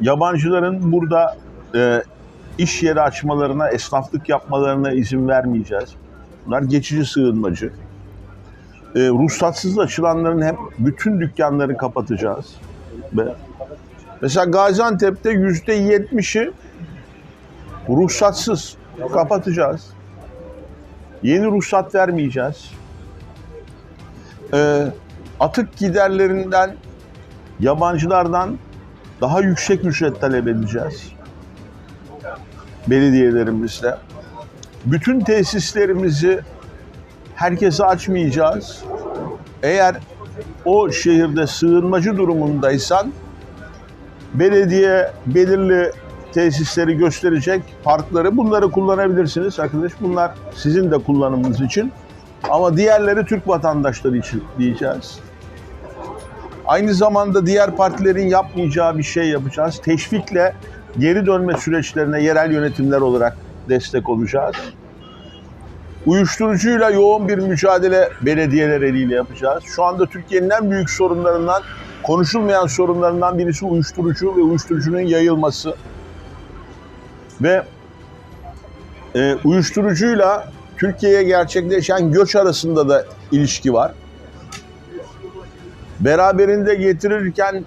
yabancıların burada e, iş yeri açmalarına, esnaflık yapmalarına izin vermeyeceğiz. Bunlar geçici sığınmacı. E, ruhsatsız açılanların hep bütün dükkanları kapatacağız. Ve mesela Gaziantep'te yüzde yetmişi ruhsatsız kapatacağız. Yeni ruhsat vermeyeceğiz. E, atık giderlerinden yabancılardan daha yüksek ücret talep edeceğiz. Belediyelerimizle. Bütün tesislerimizi herkese açmayacağız. Eğer o şehirde sığınmacı durumundaysan belediye belirli tesisleri gösterecek, parkları bunları kullanabilirsiniz arkadaş. Bunlar sizin de kullanımınız için. Ama diğerleri Türk vatandaşları için diyeceğiz. Aynı zamanda diğer partilerin yapmayacağı bir şey yapacağız. Teşvikle geri dönme süreçlerine yerel yönetimler olarak destek olacağız. Uyuşturucuyla yoğun bir mücadele belediyeler eliyle yapacağız. Şu anda Türkiye'nin en büyük sorunlarından, konuşulmayan sorunlarından birisi uyuşturucu ve uyuşturucunun yayılması. Ve e, uyuşturucuyla Türkiye'ye gerçekleşen göç arasında da ilişki var beraberinde getirirken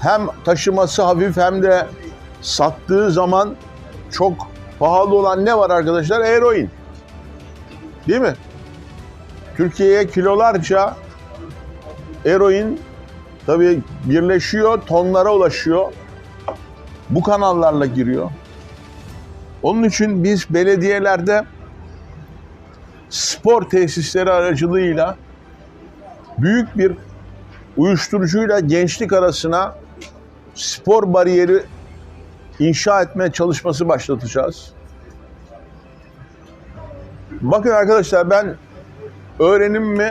hem taşıması hafif hem de sattığı zaman çok pahalı olan ne var arkadaşlar? Eroin. Değil mi? Türkiye'ye kilolarca eroin tabii birleşiyor, tonlara ulaşıyor. Bu kanallarla giriyor. Onun için biz belediyelerde spor tesisleri aracılığıyla büyük bir uyuşturucuyla gençlik arasına spor bariyeri inşa etme çalışması başlatacağız. Bakın arkadaşlar ben öğrenimimi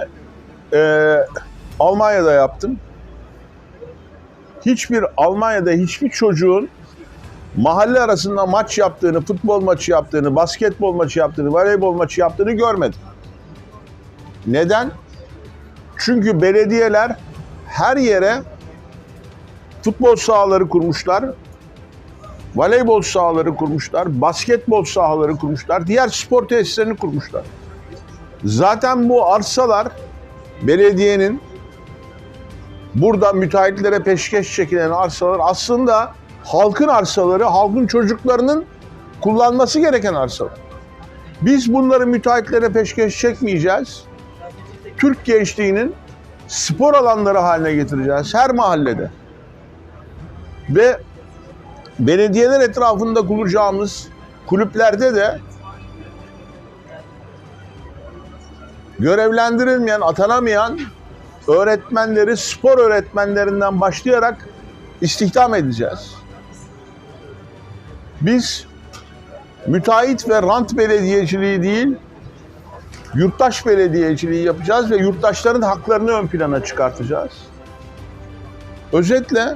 e, Almanya'da yaptım. Hiçbir Almanya'da hiçbir çocuğun mahalle arasında maç yaptığını, futbol maçı yaptığını, basketbol maçı yaptığını, voleybol maçı yaptığını görmedim. Neden? Çünkü belediyeler her yere futbol sahaları kurmuşlar, voleybol sahaları kurmuşlar, basketbol sahaları kurmuşlar, diğer spor tesislerini kurmuşlar. Zaten bu arsalar belediyenin burada müteahhitlere peşkeş çekilen arsalar aslında halkın arsaları, halkın çocuklarının kullanması gereken arsalar. Biz bunları müteahhitlere peşkeş çekmeyeceğiz. Türk gençliğinin spor alanları haline getireceğiz her mahallede. Ve belediyeler etrafında kuracağımız kulüplerde de görevlendirilmeyen, atanamayan öğretmenleri spor öğretmenlerinden başlayarak istihdam edeceğiz. Biz müteahhit ve rant belediyeciliği değil, yurttaş belediyeciliği yapacağız ve yurttaşların haklarını ön plana çıkartacağız. Özetle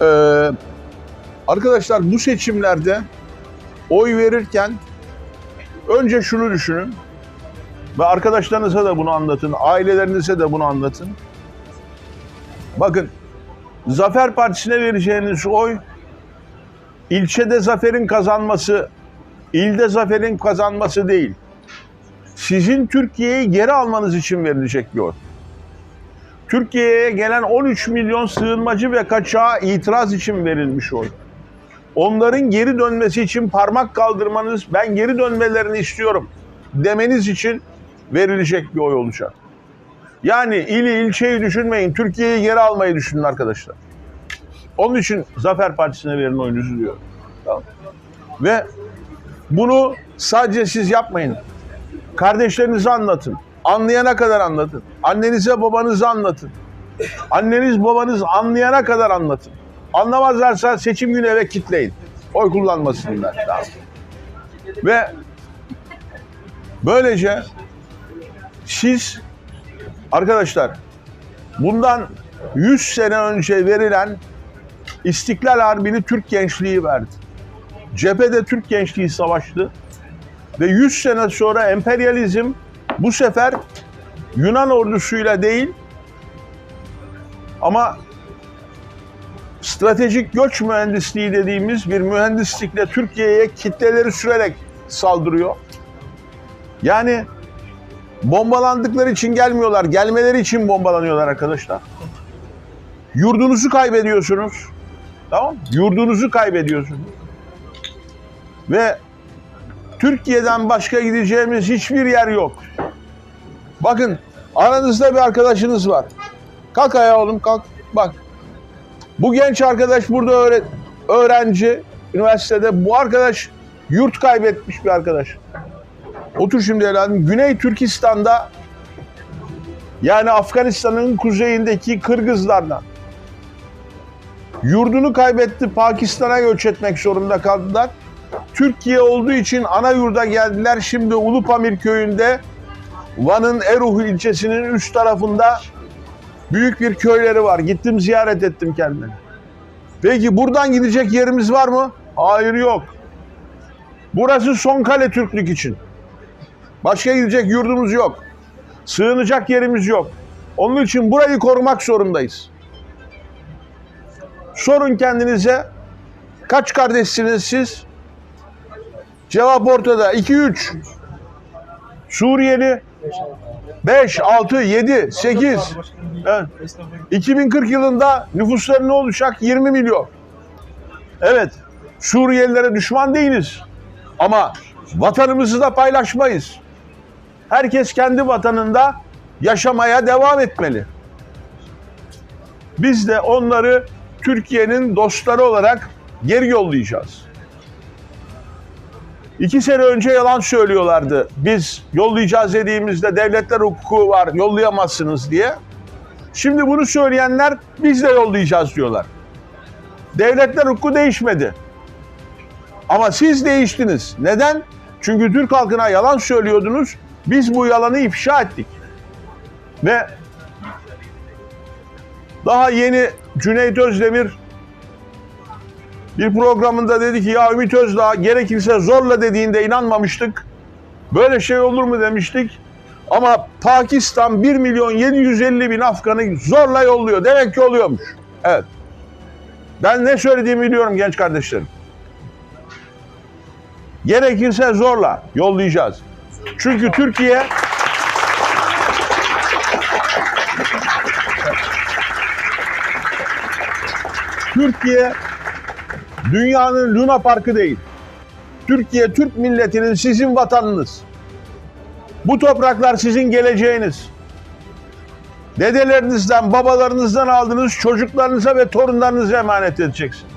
e, arkadaşlar bu seçimlerde oy verirken önce şunu düşünün ve arkadaşlarınıza da bunu anlatın, ailelerinize de bunu anlatın. Bakın Zafer Partisi'ne vereceğiniz oy ilçede zaferin kazanması, ilde zaferin kazanması değil sizin Türkiye'yi geri almanız için verilecek bir oy. Türkiye'ye gelen 13 milyon sığınmacı ve kaçağa itiraz için verilmiş oy. Onların geri dönmesi için parmak kaldırmanız, ben geri dönmelerini istiyorum demeniz için verilecek bir oy olacak. Yani ili ilçeyi düşünmeyin, Türkiye'yi geri almayı düşünün arkadaşlar. Onun için Zafer Partisi'ne verin oyunuzu diyor. Tamam. Ve bunu sadece siz yapmayın. Kardeşlerinize anlatın. Anlayana kadar anlatın. Annenize babanıza anlatın. Anneniz babanız anlayana kadar anlatın. Anlamazlarsa seçim günü eve kitleyin. Oy kullanmasınlar. Tamam. Ve böylece siz arkadaşlar bundan 100 sene önce verilen İstiklal Harbi'ni Türk gençliği verdi. Cephede Türk gençliği savaştı. Ve 100 sene sonra emperyalizm bu sefer Yunan ordusuyla değil ama stratejik göç mühendisliği dediğimiz bir mühendislikle Türkiye'ye kitleleri sürerek saldırıyor. Yani bombalandıkları için gelmiyorlar, gelmeleri için bombalanıyorlar arkadaşlar. Yurdunuzu kaybediyorsunuz. Tamam? Yurdunuzu kaybediyorsunuz. Ve Türkiye'den başka gideceğimiz hiçbir yer yok. Bakın aranızda bir arkadaşınız var. Kalk ayağa oğlum kalk. Bak. Bu genç arkadaş burada öğre- öğrenci üniversitede. Bu arkadaş yurt kaybetmiş bir arkadaş. Otur şimdi evladım. Güney Türkistan'da yani Afganistan'ın kuzeyindeki Kırgızlarla yurdunu kaybetti. Pakistan'a göç etmek zorunda kaldılar. Türkiye olduğu için ana yurda geldiler. Şimdi Ulupamir köyünde Van'ın Eruh ilçesinin üst tarafında büyük bir köyleri var. Gittim ziyaret ettim kendilerini. Peki buradan gidecek yerimiz var mı? Hayır yok. Burası son kale Türklük için. Başka gidecek yurdumuz yok. Sığınacak yerimiz yok. Onun için burayı korumak zorundayız. Sorun kendinize kaç kardeşsiniz siz? Cevap ortada. 2 3. Suriyeli 5 6 7 8. Evet. 2040 yılında nüfusları ne olacak? 20 milyon. Evet. Suriyelilere düşman değiliz. Ama vatanımızı da paylaşmayız. Herkes kendi vatanında yaşamaya devam etmeli. Biz de onları Türkiye'nin dostları olarak geri yollayacağız. İki sene önce yalan söylüyorlardı. Biz yollayacağız dediğimizde devletler hukuku var, yollayamazsınız diye. Şimdi bunu söyleyenler biz de yollayacağız diyorlar. Devletler hukuku değişmedi. Ama siz değiştiniz. Neden? Çünkü Türk halkına yalan söylüyordunuz. Biz bu yalanı ifşa ettik. Ve daha yeni Cüneyt Özdemir bir programında dedi ki ya Ümit Özdağ gerekirse zorla dediğinde inanmamıştık. Böyle şey olur mu demiştik. Ama Pakistan 1 milyon 750 bin Afgan'ı zorla yolluyor. Demek ki oluyormuş. Evet. Ben ne söylediğimi biliyorum genç kardeşlerim. Gerekirse zorla yollayacağız. Çünkü Türkiye Türkiye dünyanın Luna Parkı değil. Türkiye Türk milletinin sizin vatanınız. Bu topraklar sizin geleceğiniz. Dedelerinizden, babalarınızdan aldığınız çocuklarınıza ve torunlarınıza emanet edeceksiniz.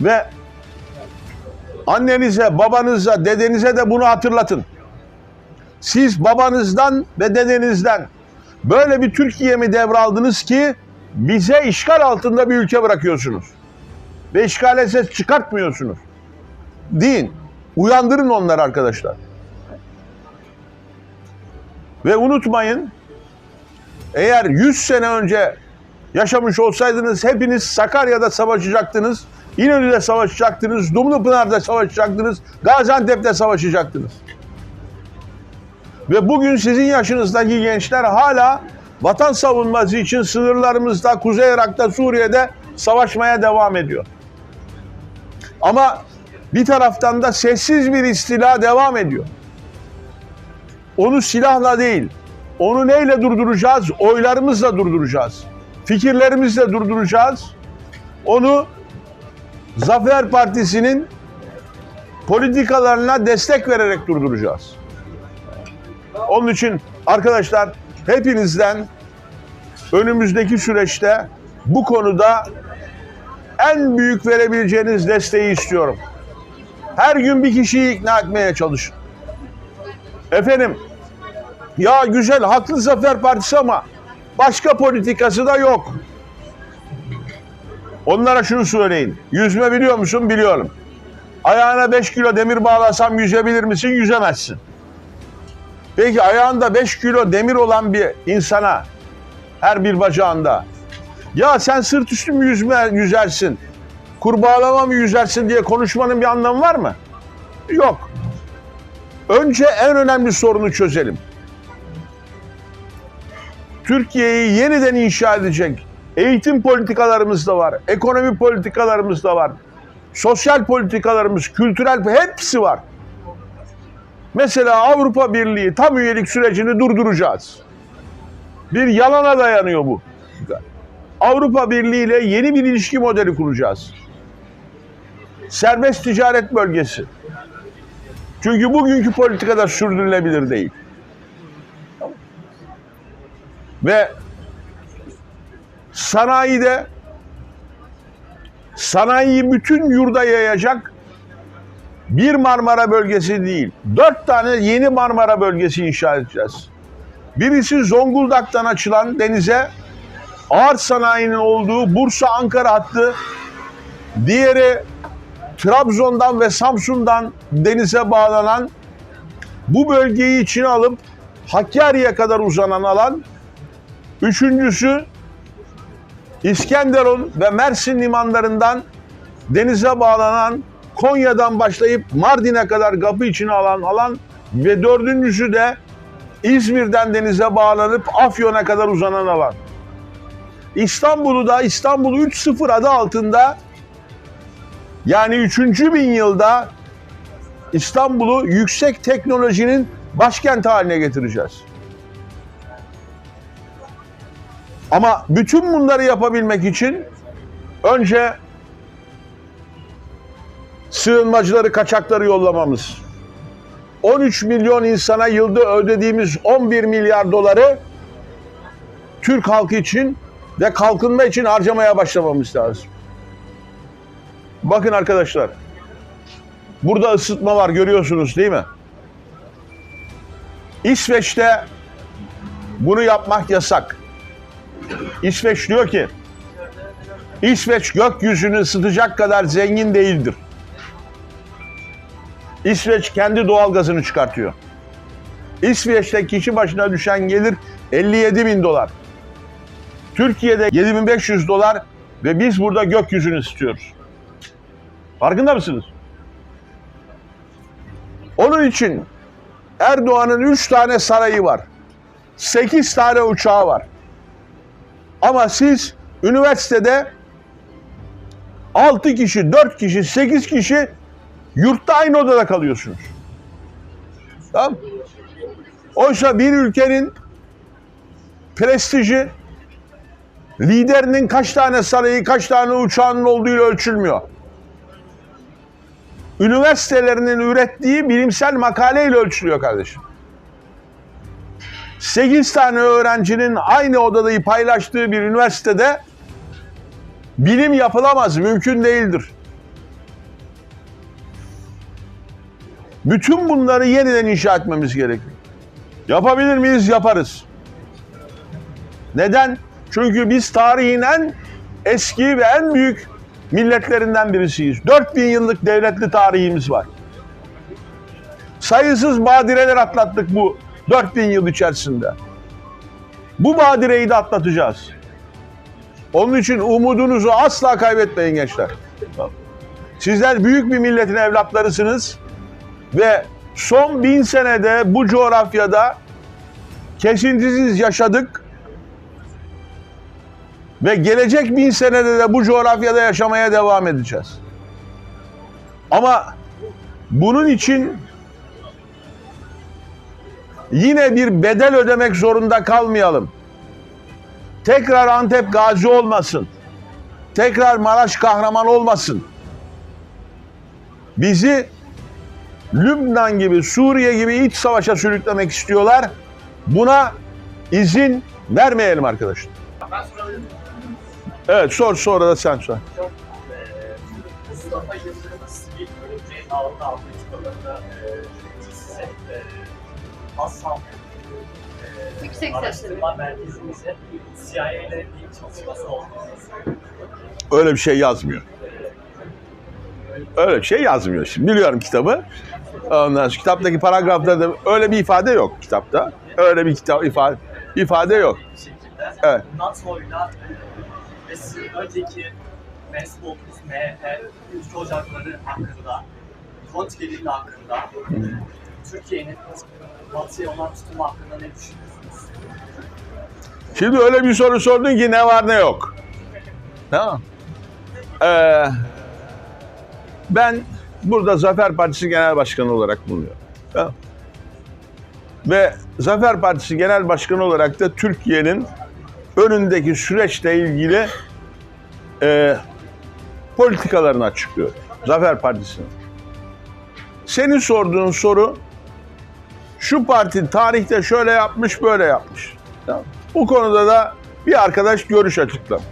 Ve annenize, babanıza, dedenize de bunu hatırlatın. Siz babanızdan ve dedenizden böyle bir Türkiye mi devraldınız ki bize işgal altında bir ülke bırakıyorsunuz. Ve işgale ses çıkartmıyorsunuz. Deyin. Uyandırın onları arkadaşlar. Ve unutmayın eğer 100 sene önce yaşamış olsaydınız hepiniz Sakarya'da savaşacaktınız. İnönü'de savaşacaktınız, Dumlupınar'da savaşacaktınız, Gaziantep'te savaşacaktınız. Ve bugün sizin yaşınızdaki gençler hala vatan savunması için sınırlarımızda, Kuzey Irak'ta, Suriye'de savaşmaya devam ediyor. Ama bir taraftan da sessiz bir istila devam ediyor. Onu silahla değil, onu neyle durduracağız? Oylarımızla durduracağız. Fikirlerimizle durduracağız. Onu Zafer Partisi'nin politikalarına destek vererek durduracağız. Onun için arkadaşlar hepinizden önümüzdeki süreçte bu konuda en büyük verebileceğiniz desteği istiyorum. Her gün bir kişiyi ikna etmeye çalışın. Efendim, ya güzel haklı Zafer Partisi ama başka politikası da yok. Onlara şunu söyleyin. Yüzme biliyor musun? Biliyorum. Ayağına 5 kilo demir bağlasam yüzebilir misin? Yüzemezsin. Peki ayağında 5 kilo demir olan bir insana her bir bacağında ya sen sırt üstü mü yüzme, yüzersin? Kurbağalama mı yüzersin diye konuşmanın bir anlamı var mı? Yok. Önce en önemli sorunu çözelim. Türkiye'yi yeniden inşa edecek Eğitim politikalarımız da var. Ekonomi politikalarımız da var. Sosyal politikalarımız, kültürel hepsi var. Mesela Avrupa Birliği tam üyelik sürecini durduracağız. Bir yalana dayanıyor bu. Avrupa Birliği ile yeni bir ilişki modeli kuracağız. Serbest ticaret bölgesi. Çünkü bugünkü politikada sürdürülebilir değil. Ve sanayide sanayiyi bütün yurda yayacak bir Marmara bölgesi değil, dört tane yeni Marmara bölgesi inşa edeceğiz. Birisi Zonguldak'tan açılan denize ağır sanayinin olduğu Bursa-Ankara hattı, diğeri Trabzon'dan ve Samsun'dan denize bağlanan bu bölgeyi içine alıp Hakkari'ye kadar uzanan alan, üçüncüsü İskenderun ve Mersin limanlarından denize bağlanan Konya'dan başlayıp Mardin'e kadar kapı içine alan alan ve dördüncüsü de İzmir'den denize bağlanıp Afyon'a kadar uzanan alan. İstanbul'u da İstanbul 3.0 adı altında yani 3. bin yılda İstanbul'u yüksek teknolojinin başkenti haline getireceğiz. Ama bütün bunları yapabilmek için önce sığınmacıları, kaçakları yollamamız. 13 milyon insana yılda ödediğimiz 11 milyar doları Türk halkı için ve kalkınma için harcamaya başlamamız lazım. Bakın arkadaşlar. Burada ısıtma var görüyorsunuz değil mi? İsveç'te bunu yapmak yasak. İsveç diyor ki İsveç gökyüzünü ısıtacak kadar zengin değildir. İsveç kendi doğal gazını çıkartıyor. İsveç'te kişi başına düşen gelir 57 bin dolar. Türkiye'de 7500 dolar ve biz burada gökyüzünü ısıtıyoruz. Farkında mısınız? Onun için Erdoğan'ın 3 tane sarayı var. 8 tane uçağı var. Ama siz üniversitede 6 kişi, 4 kişi, 8 kişi yurtta aynı odada kalıyorsunuz. Tamam? Oysa bir ülkenin prestiji liderinin kaç tane sarayı, kaç tane uçağının olduğuyla ölçülmüyor. Üniversitelerinin ürettiği bilimsel makaleyle ölçülüyor kardeşim. 8 tane öğrencinin aynı odayı paylaştığı bir üniversitede bilim yapılamaz, mümkün değildir. Bütün bunları yeniden inşa etmemiz gerekiyor. Yapabilir miyiz? Yaparız. Neden? Çünkü biz tarihin en eski ve en büyük milletlerinden birisiyiz. 4000 yıllık devletli tarihimiz var. Sayısız badireler atlattık bu 4000 yıl içerisinde. Bu badireyi de atlatacağız. Onun için umudunuzu asla kaybetmeyin gençler. Sizler büyük bir milletin evlatlarısınız ve son bin senede bu coğrafyada kesintisiz yaşadık ve gelecek bin senede de bu coğrafyada yaşamaya devam edeceğiz. Ama bunun için yine bir bedel ödemek zorunda kalmayalım. Tekrar Antep gazi olmasın. Tekrar Maraş kahraman olmasın. Bizi Lübnan gibi, Suriye gibi iç savaşa sürüklemek istiyorlar. Buna izin vermeyelim arkadaşlar. Ben sorabilir miyim? Evet sor sonra da sen sor. Çok eee Mustafa Yıldırım'ın sivil aldığı Yüksek araştırma ile bir çalışması olduğunu Öyle bir şey yazmıyor. Öyle bir şey yazmıyor. Şimdi biliyorum kitabı. Ondan sonra kitaptaki paragraflarda öyle bir ifade yok kitapta. Öyle bir kitap ifade ifade yok. Evet. NATO'yla ve sizin önceki mensup olduğunuz MHP ülke ocakları hakkında, Kontgeli'nin hakkında, Türkiye'nin batıya olan tutumu hakkında ne düşünüyorsunuz? Şimdi öyle bir soru sordun ki ne var ne yok. Tamam. Ee, ben burada Zafer Partisi Genel Başkanı olarak bulunuyorum. Ve Zafer Partisi Genel Başkanı olarak da Türkiye'nin önündeki süreçle ilgili e, politikalarını açıklıyor. Zafer Partisi'nin. Senin sorduğun soru şu parti tarihte şöyle yapmış böyle yapmış. Bu konuda da bir arkadaş görüş açıkladı.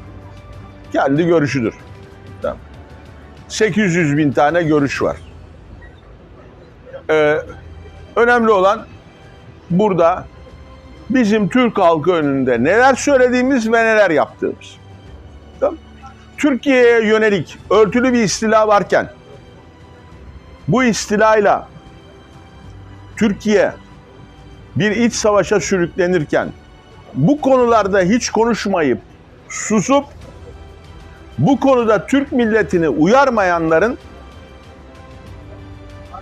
Kendi görüşüdür. Tamam. 800 bin tane görüş var. Ee, önemli olan burada bizim Türk halkı önünde neler söylediğimiz ve neler yaptığımız. Tamam. Türkiye'ye yönelik örtülü bir istila varken bu istilayla Türkiye bir iç savaşa sürüklenirken bu konularda hiç konuşmayıp susup bu konuda Türk milletini uyarmayanların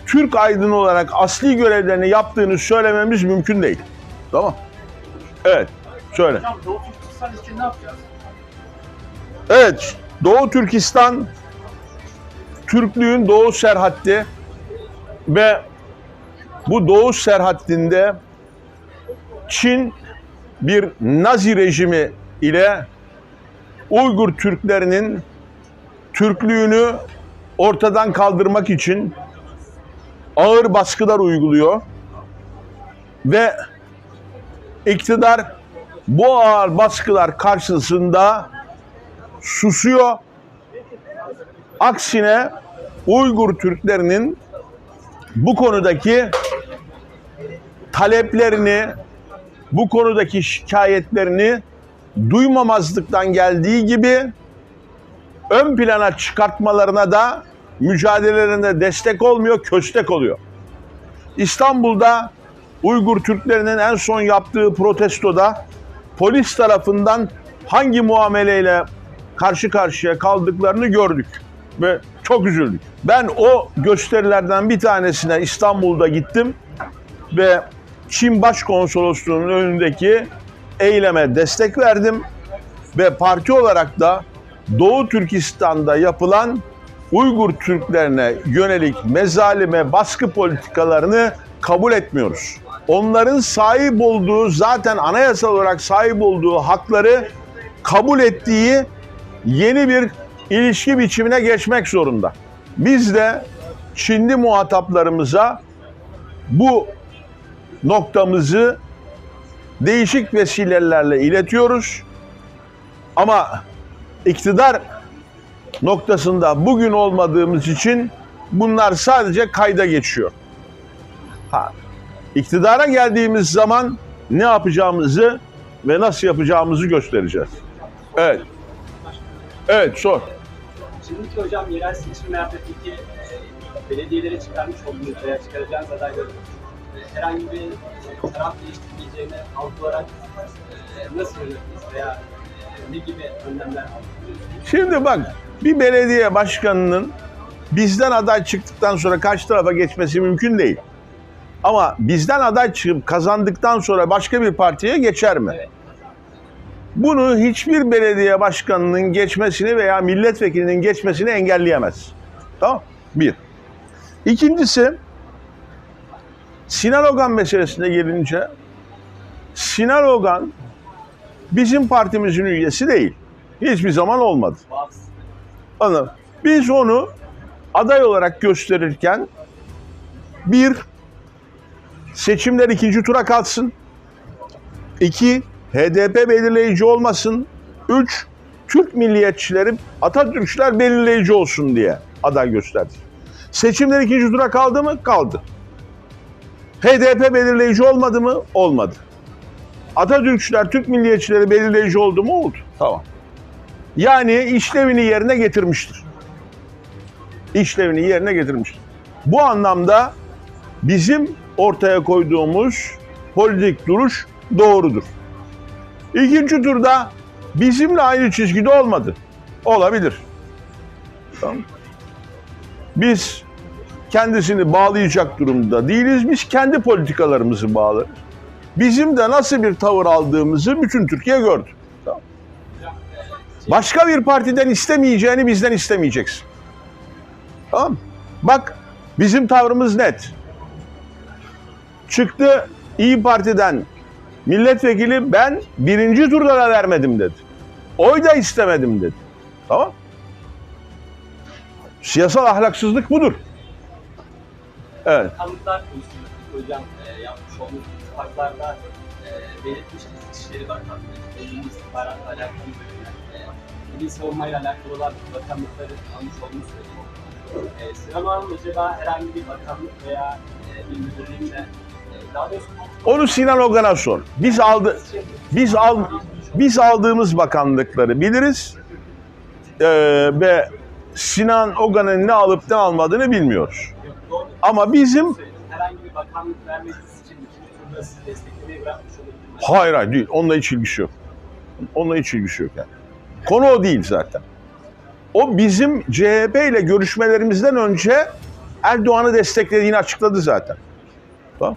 Türk aydın olarak asli görevlerini yaptığını söylememiz mümkün değil. Tamam. Evet. Söyle. Hocam Doğu Türkistan için ne yapacağız? Evet, Doğu Türkistan Türklüğün Doğu Serhatti ve bu Doğu Serhattinde Çin bir Nazi rejimi ile Uygur Türklerinin Türklüğünü ortadan kaldırmak için ağır baskılar uyguluyor ve iktidar bu ağır baskılar karşısında susuyor. Aksine Uygur Türklerinin bu konudaki taleplerini, bu konudaki şikayetlerini duymamazlıktan geldiği gibi ön plana çıkartmalarına da mücadelelerine destek olmuyor, köstek oluyor. İstanbul'da Uygur Türklerinin en son yaptığı protestoda polis tarafından hangi muameleyle karşı karşıya kaldıklarını gördük ve çok üzüldük. Ben o gösterilerden bir tanesine İstanbul'da gittim ve Çin Başkonsolosluğu'nun önündeki eyleme destek verdim ve parti olarak da Doğu Türkistan'da yapılan Uygur Türklerine yönelik mezalime baskı politikalarını kabul etmiyoruz. Onların sahip olduğu zaten anayasal olarak sahip olduğu hakları kabul ettiği yeni bir ilişki biçimine geçmek zorunda. Biz de Çinli muhataplarımıza bu noktamızı değişik vesilelerle iletiyoruz. Ama iktidar noktasında bugün olmadığımız için bunlar sadece kayda geçiyor. Ha, iktidara geldiğimiz zaman ne yapacağımızı ve nasıl yapacağımızı göstereceğiz. Evet. Evet sor. Şimdiki hocam yerel seçim meydanındaki e, belediyelere çıkarmış olduğunuz veya çıkaracağınız adayların e, herhangi bir taraf değiştirmeyeceğini halk olarak e, nasıl yönetiniz veya e, ne gibi önlemler alıyorsunuz? Şimdi bak bir belediye başkanının bizden aday çıktıktan sonra karşı tarafa geçmesi mümkün değil. Ama bizden aday çıkıp kazandıktan sonra başka bir partiye geçer mi? Evet. Bunu hiçbir belediye başkanının geçmesini veya milletvekilinin geçmesini engelleyemez. Tamam? Bir. İkincisi Sinan Ogan meselesine gelince Sinan Ogan bizim partimizin üyesi değil. Hiçbir zaman olmadı. Anladın? Biz onu aday olarak gösterirken bir seçimler ikinci tura kalsın. İki HDP belirleyici olmasın. Üç Türk milliyetçileri Atatürkçüler belirleyici olsun diye aday gösterdik. Seçimler ikinci tura kaldı mı? Kaldı. HDP belirleyici olmadı mı? Olmadı. Atatürkçüler, Türk milliyetçileri belirleyici oldu mu? Oldu. Tamam. Yani işlevini yerine getirmiştir. İşlevini yerine getirmiştir. Bu anlamda bizim ortaya koyduğumuz politik duruş doğrudur. İkinci turda bizimle aynı çizgide olmadı. Olabilir. Tamam. Biz kendisini bağlayacak durumda değiliz. Biz kendi politikalarımızı bağlarız. Bizim de nasıl bir tavır aldığımızı bütün Türkiye gördü. Başka bir partiden istemeyeceğini bizden istemeyeceksin. Tamam? Bak bizim tavrımız net. Çıktı İyi Parti'den milletvekili ben birinci turda da vermedim dedi. Oy da istemedim dedi. Tamam Siyasal ahlaksızlık budur. Evet. Bakanlıklar konusunda hocam e, yapmış olduğunuz ittifaklarda e, belirtmiştiniz İçişleri Bakanlığı, Milli İstihbaratla alakalı bölümler, e, Milli Savunmayla alakalı olan bakanlıkları almış olduğunu söylüyor. E, Sinan Oğan acaba herhangi bir bakanlık veya e, bir müdürlüğünde e, Onu Sinan Ogan'a sor. Biz aldı biz al biz aldığımız bakanlıkları biliriz. Ee, ve Sinan Ogan'ın ne alıp ne almadığını bilmiyoruz. Ama bizim herhangi bir bakanlık vermeniz için ikinci turda sizi desteklemeyi bırakmış olabilir mi? hayır hayır değil. Onunla hiç ilgisi yok. Onunla hiç ilgisi yok yani. Konu o değil zaten. O bizim CHP ile görüşmelerimizden önce Erdoğan'ı desteklediğini açıkladı zaten. Tamam.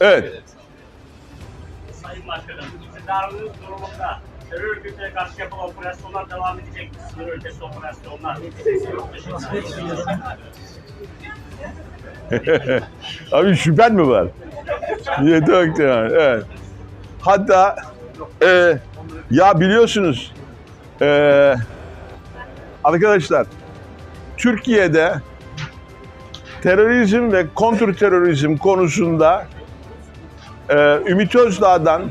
Evet. Sayın Başkanım, iktidarınız durumunda terör örgütüne karşı yapılan operasyonlar devam edecek mi? Sınır ötesi operasyonlar. Abi şüphen mi var? Ki yani. Evet. Hatta e, ya biliyorsunuz e, arkadaşlar Türkiye'de terörizm ve kontrterörizm konusunda e, Ümit Özdağ'dan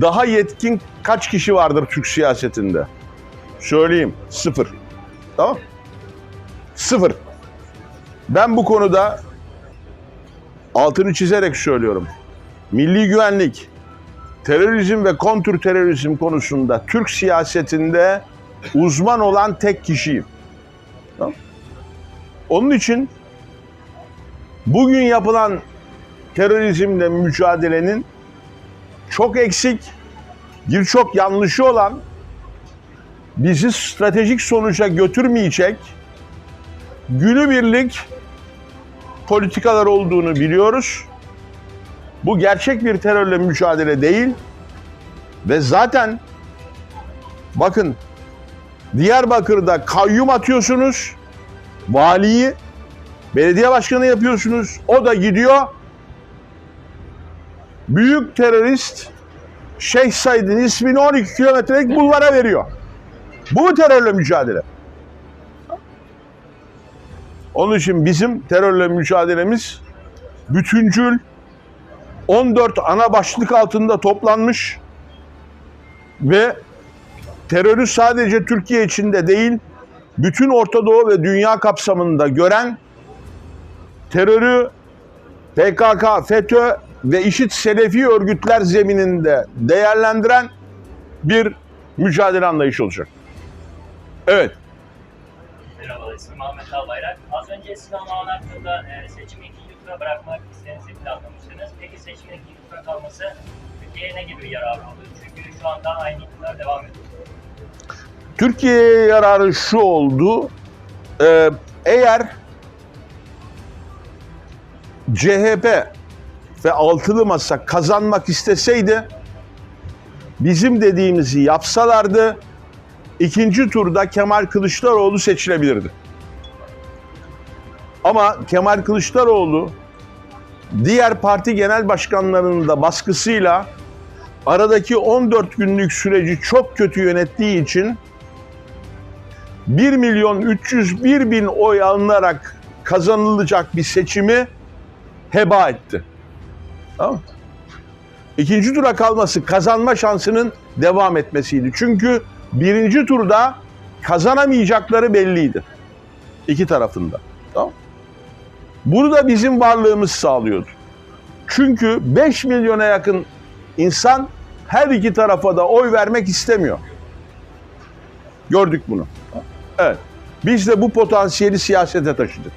daha yetkin kaç kişi vardır Türk siyasetinde? Söyleyeyim. Sıfır. Tamam Sıfır. Ben bu konuda altını çizerek söylüyorum. Milli güvenlik, terörizm ve kontrterörizm konusunda Türk siyasetinde uzman olan tek kişiyim. Tamam. Onun için bugün yapılan terörizmle mücadelenin çok eksik, birçok yanlışı olan, bizi stratejik sonuca götürmeyecek günübirlik politikalar olduğunu biliyoruz. Bu gerçek bir terörle mücadele değil. Ve zaten bakın Diyarbakır'da kayyum atıyorsunuz. Valiyi belediye başkanı yapıyorsunuz. O da gidiyor. Büyük terörist Şeyh Said'in ismini 12 kilometrelik bulvara veriyor. Bu terörle mücadele? Onun için bizim terörle mücadelemiz bütüncül 14 ana başlık altında toplanmış ve terörü sadece Türkiye içinde değil bütün Orta Doğu ve dünya kapsamında gören terörü PKK, FETÖ ve IŞİD Selefi örgütler zemininde değerlendiren bir mücadele anlayışı olacak. Evet. İsmim Ahmet Albayrak. Az önce Sinan Oğan hakkında e, seçimi ikinci tura bırakmak istediğinizi planlamıştınız. Peki seçimin ikinci tura kalması Türkiye'ye ne gibi yararı olur? Çünkü şu anda aynı iktidar devam ediyor. Türkiye'ye yararı şu oldu. e, eğer CHP ve altılı masa kazanmak isteseydi bizim dediğimizi yapsalardı ikinci turda Kemal Kılıçdaroğlu seçilebilirdi. Ama Kemal Kılıçdaroğlu diğer parti genel başkanlarının da baskısıyla aradaki 14 günlük süreci çok kötü yönettiği için 1 milyon 301 bin oy alınarak kazanılacak bir seçimi heba etti. Tamam? İkinci tura kalması kazanma şansının devam etmesiydi. Çünkü birinci turda kazanamayacakları belliydi. İki tarafında. Bunu da bizim varlığımız sağlıyordu. Çünkü 5 milyona yakın insan her iki tarafa da oy vermek istemiyor. Gördük bunu. Evet. Biz de bu potansiyeli siyasete taşıdık.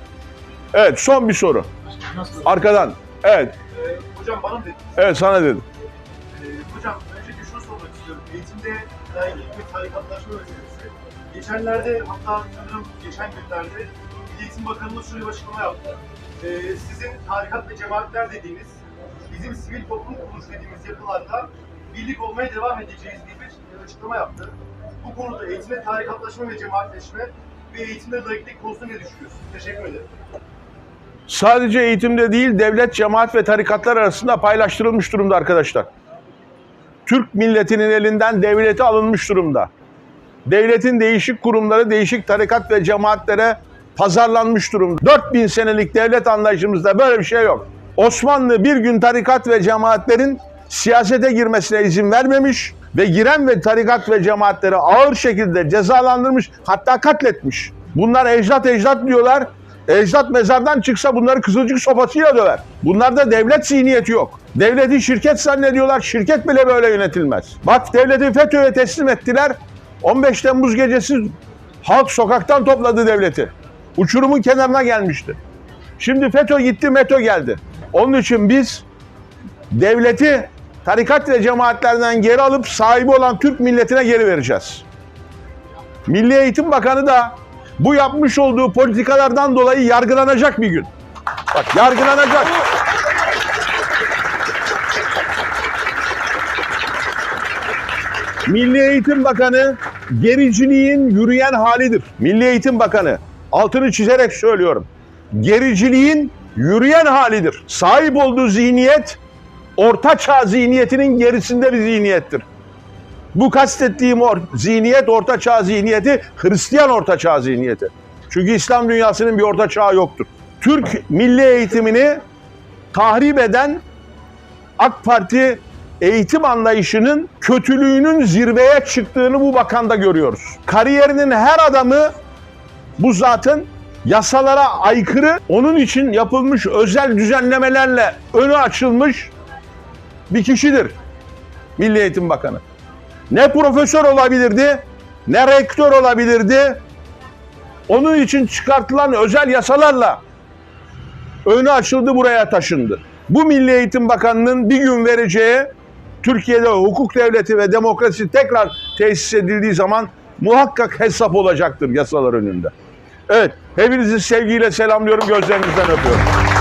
Evet son bir soru. Arkadan. Evet. Ee, hocam bana mı dediniz? Evet sana dedim. Ee, hocam öncelikle şunu sormak istiyorum. Eğitimde dair bir tarikatlaşma meselesi. Geçenlerde hatta sanırım geçen günlerde Eğitim Bakanımız şöyle açıklama yaptı. Ee, sizin tarikat ve cemaatler dediğiniz bizim sivil toplum kuruluş dediğimiz yapılarla birlik olmaya devam edeceğiz diye bir açıklama yaptı. bu konuda eğitimde tarikatlaşma ve cemaatleşme ve eğitimde laiklik konusunda ne düşünüyorsun? Teşekkür ederim. Sadece eğitimde değil, devlet, cemaat ve tarikatlar arasında paylaştırılmış durumda arkadaşlar. Türk milletinin elinden devleti alınmış durumda. Devletin değişik kurumları, değişik tarikat ve cemaatlere pazarlanmış durumda. 4000 senelik devlet anlayışımızda böyle bir şey yok. Osmanlı bir gün tarikat ve cemaatlerin siyasete girmesine izin vermemiş ve giren ve tarikat ve cemaatleri ağır şekilde cezalandırmış hatta katletmiş. Bunlar ecdat ecdat diyorlar. Ecdat mezardan çıksa bunları kızılcık sopasıyla döver. Bunlarda devlet zihniyeti yok. Devleti şirket zannediyorlar. Şirket bile böyle yönetilmez. Bak devleti FETÖ'ye teslim ettiler. 15 Temmuz gecesi halk sokaktan topladı devleti. Uçurumun kenarına gelmişti. Şimdi FETÖ gitti, METÖ geldi. Onun için biz devleti tarikat ve cemaatlerden geri alıp sahibi olan Türk milletine geri vereceğiz. Milli Eğitim Bakanı da bu yapmış olduğu politikalardan dolayı yargılanacak bir gün. Bak yargılanacak. Milli Eğitim Bakanı gericiliğin yürüyen halidir. Milli Eğitim Bakanı altını çizerek söylüyorum. Gericiliğin yürüyen halidir. Sahip olduğu zihniyet orta çağ zihniyetinin gerisinde bir zihniyettir. Bu kastettiğim or zihniyet orta çağ zihniyeti Hristiyan orta çağ zihniyeti. Çünkü İslam dünyasının bir orta çağı yoktur. Türk milli eğitimini tahrip eden AK Parti eğitim anlayışının kötülüğünün zirveye çıktığını bu bakanda görüyoruz. Kariyerinin her adamı bu zatın yasalara aykırı, onun için yapılmış özel düzenlemelerle önü açılmış bir kişidir. Milli Eğitim Bakanı. Ne profesör olabilirdi, ne rektör olabilirdi. Onun için çıkartılan özel yasalarla önü açıldı buraya taşındı. Bu Milli Eğitim Bakanı'nın bir gün vereceği Türkiye'de hukuk devleti ve demokrasi tekrar tesis edildiği zaman muhakkak hesap olacaktır yasalar önünde. Evet, hepinizi sevgiyle selamlıyorum, gözlerinizden öpüyorum.